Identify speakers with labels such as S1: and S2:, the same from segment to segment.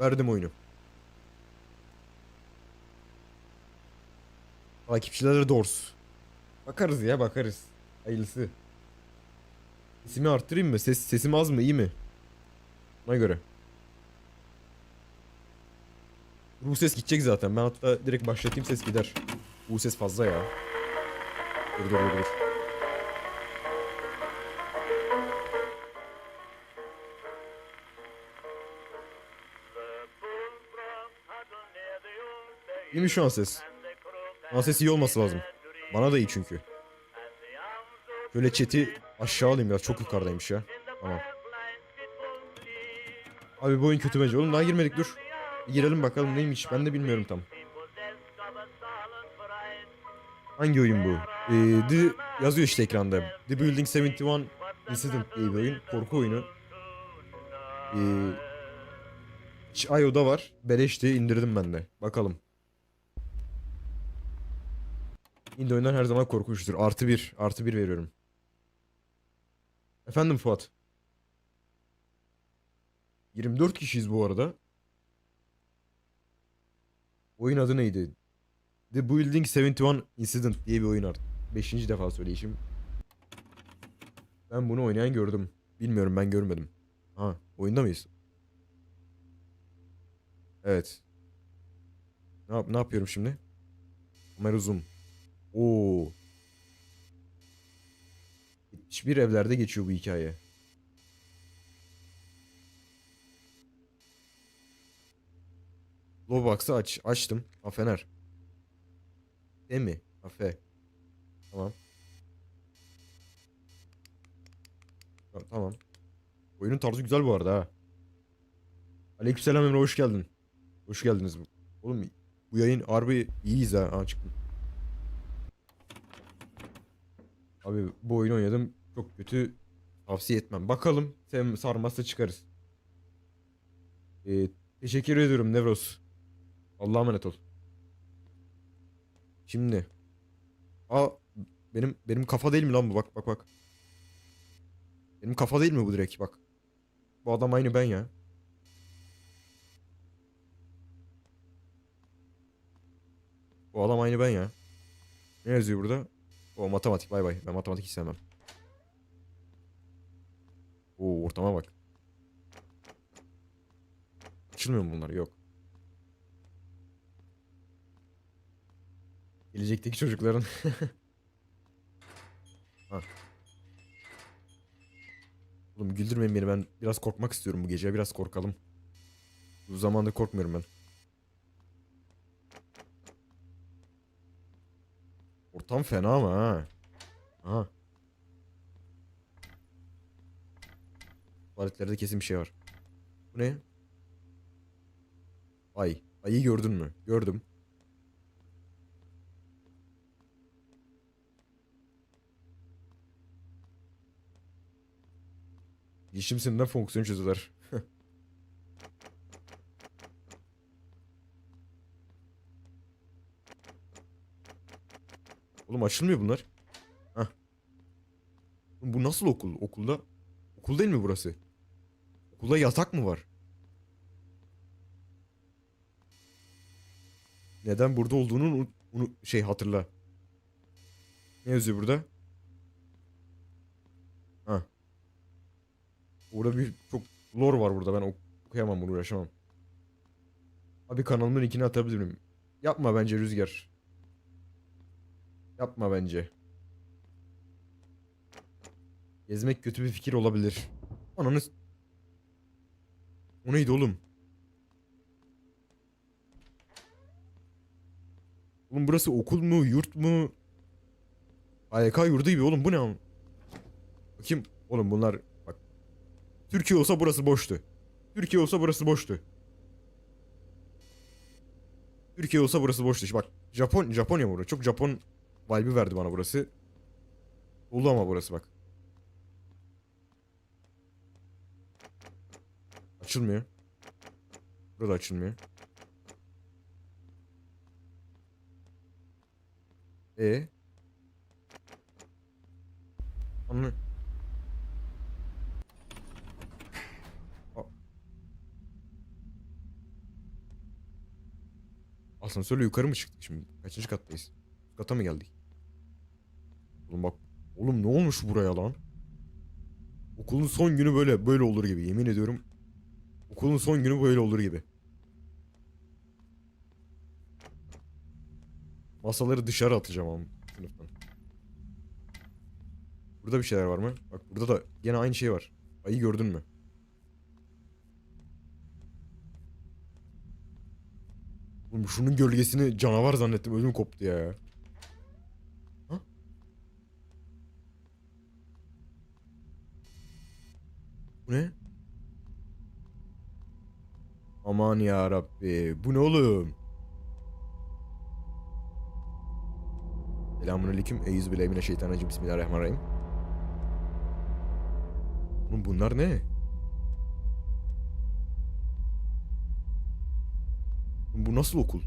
S1: Verdim oyunu. Takipçilere Dors. Bakarız ya bakarız. Hayırlısı. Sesimi arttırayım mı? Ses, sesim az mı iyi mi? Ona göre. Bu ses gidecek zaten. Ben hatta direkt başlatayım ses gider. Bu ses fazla ya. Dur dur dur dur. İyi mi şu an ses? Şu ses iyi olması lazım. Bana da iyi çünkü. Şöyle chat'i aşağı alayım biraz. Çok yukarıdaymış ya. Tamam. Abi bu oyun kötü bence. Oğlum daha girmedik dur. Bir girelim bakalım neymiş. Ben de bilmiyorum tam. Hangi oyun bu? Ee, The yazıyor işte ekranda. The Building 71 Incident diye bir oyun. Korku oyunu. Ee, itch.io'da var. Beleşti indirdim ben de. Bakalım. Indie oyundan her zaman korkunçtur. Artı bir. Artı bir veriyorum. Efendim Fuat. 24 kişiyiz bu arada. Oyun adı neydi? The Building 71 Incident diye bir oyun artık. Beşinci defa söyleyişim. Ben bunu oynayan gördüm. Bilmiyorum ben görmedim. Ha oyunda mıyız? Evet. Ne, yap ne yapıyorum şimdi? Kamera zoom. Oo. Hiçbir evlerde geçiyor bu hikaye. Lowbox'ı aç. Açtım. Ha Fener. Değil mi? Afe. Tamam. Ta- Tamam. Oyunun tarzı güzel bu arada ha. Aleykümselam Emre hoş geldin. Hoş geldiniz. Oğlum bu yayın harbi iyiyiz ha. Ha çıktım. Abi bu oyunu oynadım. Çok kötü. Tavsiye etmem. Bakalım sen sarmazsa çıkarız. Ee, teşekkür ediyorum Nevros. Allah'a emanet ol. Şimdi. Aa benim benim kafa değil mi lan bu? Bak bak bak. Benim kafa değil mi bu direkt? Bak. Bu adam aynı ben ya. Bu adam aynı ben ya. Ne yazıyor burada? O matematik bay bay. Ben matematik hiç sevmem. Oo ortama bak. Açılmıyor mu bunlar? Yok. Gelecekteki çocukların. ha. Oğlum güldürmeyin beni ben biraz korkmak istiyorum bu gece biraz korkalım. Bu zamanda korkmuyorum ben. Ortam fena ama ha. Aha. Tuvaletlerde kesin bir şey var. Bu ne? Ay. Ayı gördün mü? Gördüm. Bilişim fonksiyon çözüler. Oğlum açılmıyor bunlar. Oğlum Bu nasıl okul? Okulda okul değil mi burası? Okulda yatak mı var? Neden burada olduğunu unu- unu- şey hatırla. Ne yazıyor burada? Ha. Burada bir çok lore var burada. Ben ok- okuyamam bunu uğraşamam. Abi kanalımın linkini atabilirim. Yapma bence Rüzgar. Yapma bence. Gezmek kötü bir fikir olabilir. Ananı... O neydi oğlum? Oğlum burası okul mu, yurt mu? AYK yurdu gibi oğlum bu ne? Bakayım. Oğlum bunlar bak. Türkiye olsa burası boştu. Türkiye olsa burası boştu. Türkiye olsa burası boştu. Bak Japon Japonya mı burası? Çok Japon vibe'ı verdi bana burası. Dolu ama burası bak. Açılmıyor. Burada açılmıyor. E Anlı. Asansörle yukarı mı çıktık şimdi? Kaçıncı kattayız? Kata mı geldik? Oğlum bak. Oğlum ne olmuş buraya lan? Okulun son günü böyle böyle olur gibi. Yemin ediyorum. Okulun son günü böyle olur gibi. Masaları dışarı atacağım ama sınıftan. Burada bir şeyler var mı? Bak burada da yine aynı şey var. Ayı gördün mü? Oğlum şunun gölgesini canavar zannettim. Ödüm koptu ya. Bu ne? Aman ya Rabbi. Bu ne oğlum? Selamünaleyküm. Eyyüzubillahimineşşeytanirracim. Bismillahirrahmanirrahim. Oğlum bunlar ne? Bu nasıl okul?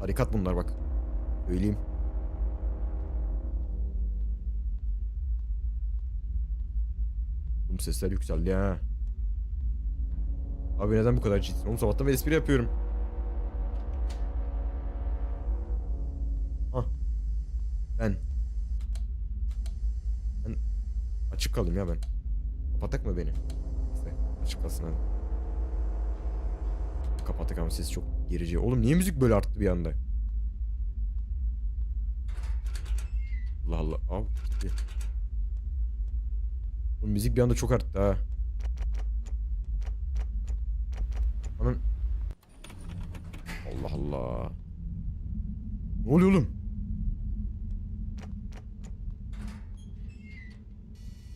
S1: Harikat bunlar bak. Söyleyeyim. Oğlum sesler yükseldi ha. Abi neden bu kadar ciddi? Oğlum sabahtan beri espri yapıyorum. Hah. Ben. Ben açık kalayım ya ben. Kapatak mı beni? Neyse açık kalsın hadi. Kapattık ama sesi çok gerici. Oğlum niye müzik böyle arttı bir anda? Allah Allah. Abi gitti. Oğlum müzik bir anda çok arttı ha. Anan. Allah Allah. Ne oluyor oğlum?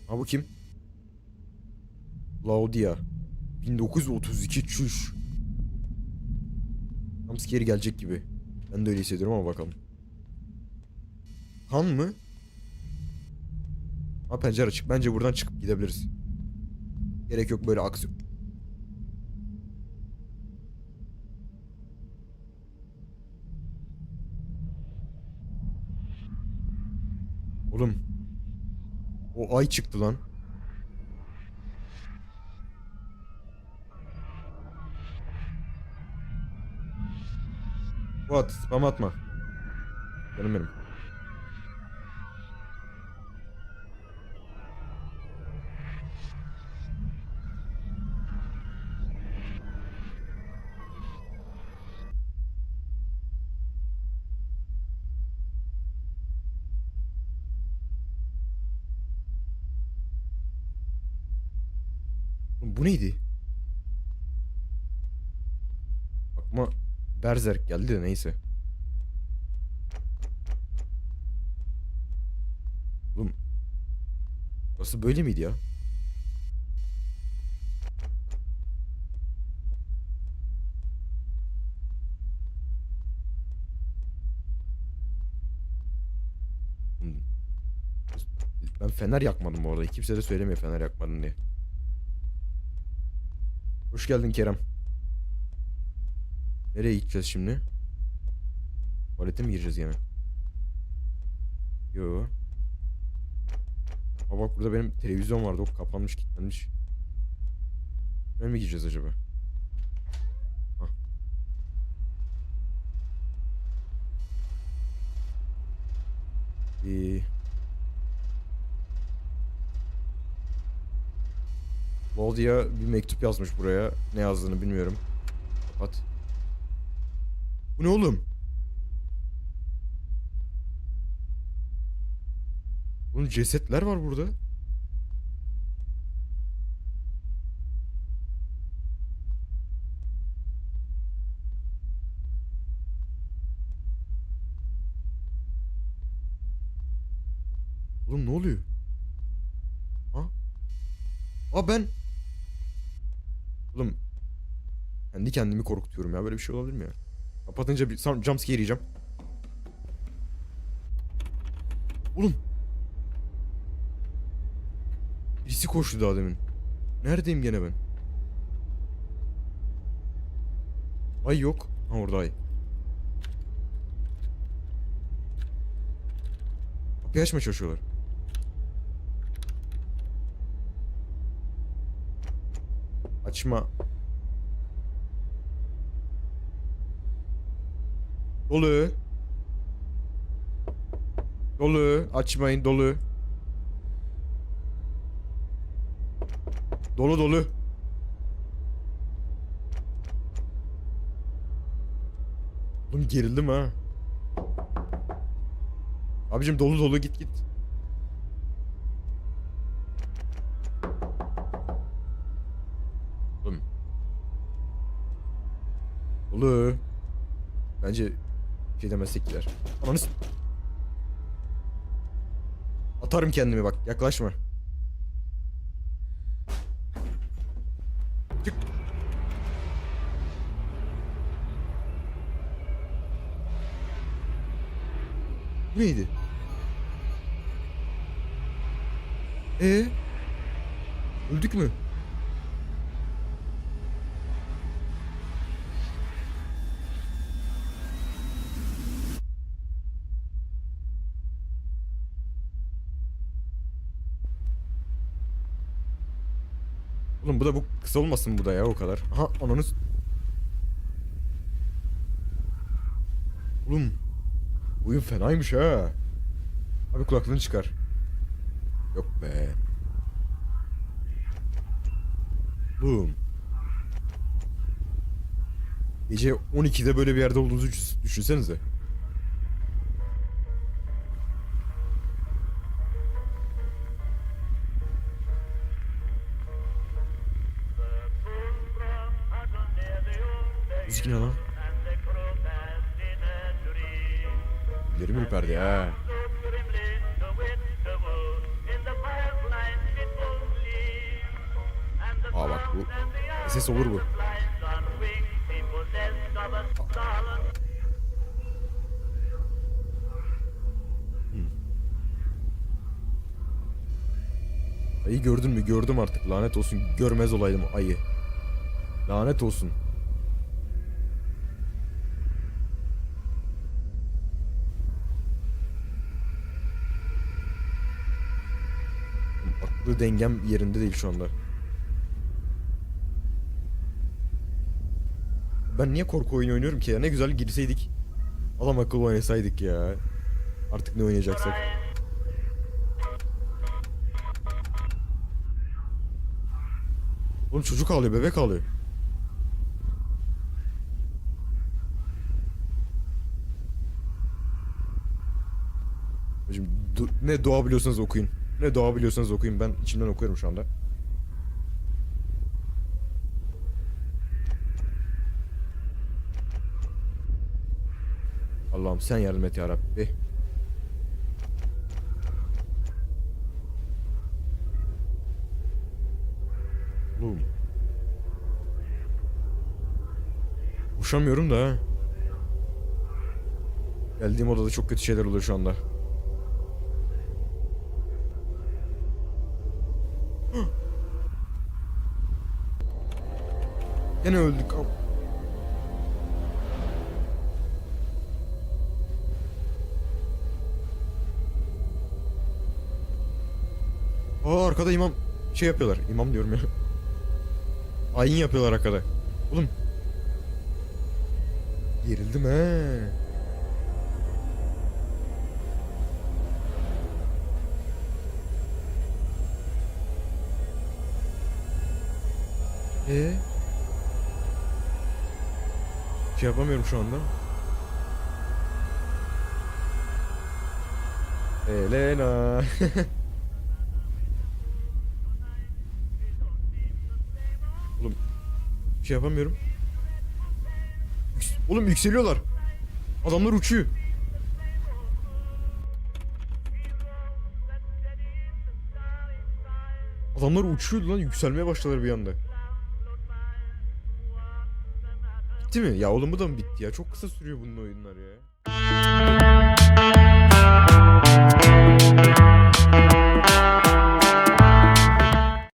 S1: Ha bu kim? Laudia. 1932 çüş. Tam scary gelecek gibi. Ben de öyle hissediyorum ama bakalım. Han mı? Ha pencere açık. Bence buradan çıkıp gidebiliriz. Gerek yok böyle aksiyon. Oğlum. O ay çıktı lan. Fuat spam atma. Canım benim. Bu neydi? Aklıma Berserk geldi de neyse. Oğlum. Burası böyle miydi ya? Hmm. Ben fener yakmadım bu arada. Kimse de söylemiyor fener yakmadın diye. Hoş geldin Kerem. Nereye gideceğiz şimdi? Tuvalete mi gireceğiz yine? Yo. Aa bak burada benim televizyon vardı. O kapanmış, kilitlenmiş. Nereye mi gideceğiz acaba? Hah. Ee, Claudia bir mektup yazmış buraya. Ne yazdığını bilmiyorum. Kapat. Bu ne oğlum? Oğlum cesetler var burada. Oğlum ne oluyor? Ha? Aa ben... Oğlum... Kendi kendimi korkutuyorum ya. Böyle bir şey olabilir mi ya? Kapatınca bir jumpscare yiyeceğim. Oğlum. Birisi koştu daha demin. Neredeyim gene ben? Ay yok. Ha orada ay. Kapıyı açmaya çalışıyorlar. Açma. Dolu. Dolu. Açmayın dolu. Dolu dolu. Oğlum gerildim ha. Abicim dolu dolu git git. Bir şey demezsek gider. Ananı Atarım kendimi bak yaklaşma. Çık. Bu neydi? Ee? Öldük mü? Oğlum bu da bu kısa olmasın bu da ya o kadar. Aha ananı Oğlum oyun fenaymış ha. Abi kulaklığını çıkar. Yok be. Oğlum. Gece 12'de böyle bir yerde olduğunuzu düş- düşünsenize. Ne lan? Ellerim ürperdi ha. Aa bak bu ses olur bu. Ayı gördün mü? Gördüm artık. Lanet olsun. Görmez olaydım ayı. Lanet olsun. Dengem yerinde değil şu anda. Ben niye korku oyunu oynuyorum ki ya? Ne güzel girseydik. Adam akıllı oynasaydık ya. Artık ne oynayacaksak. Oğlum çocuk ağlıyor, bebek ağlıyor. Du- ne dua biliyorsanız okuyun. Ne dua biliyorsanız okuyun. Ben içimden okuyorum şu anda. Allah'ım sen yardım et ya Rabbi. Oğlum. Uçamıyorum da. Geldiğim odada çok kötü şeyler oluyor şu anda. Yine öldük. Aa arkada imam şey yapıyorlar. İmam diyorum ya. Ayin yapıyorlar arkada. Oğlum. Gerildim he. Ee? Şey yapamıyorum şu anda. Elena. Oğlum şey yapamıyorum. Oğlum yükseliyorlar. Adamlar uçuyor. Adamlar uçuyordu lan yükselmeye başladılar bir anda. Bitti mi? Ya oğlum bu da mı bitti ya? Çok kısa sürüyor bunun oyunlar ya.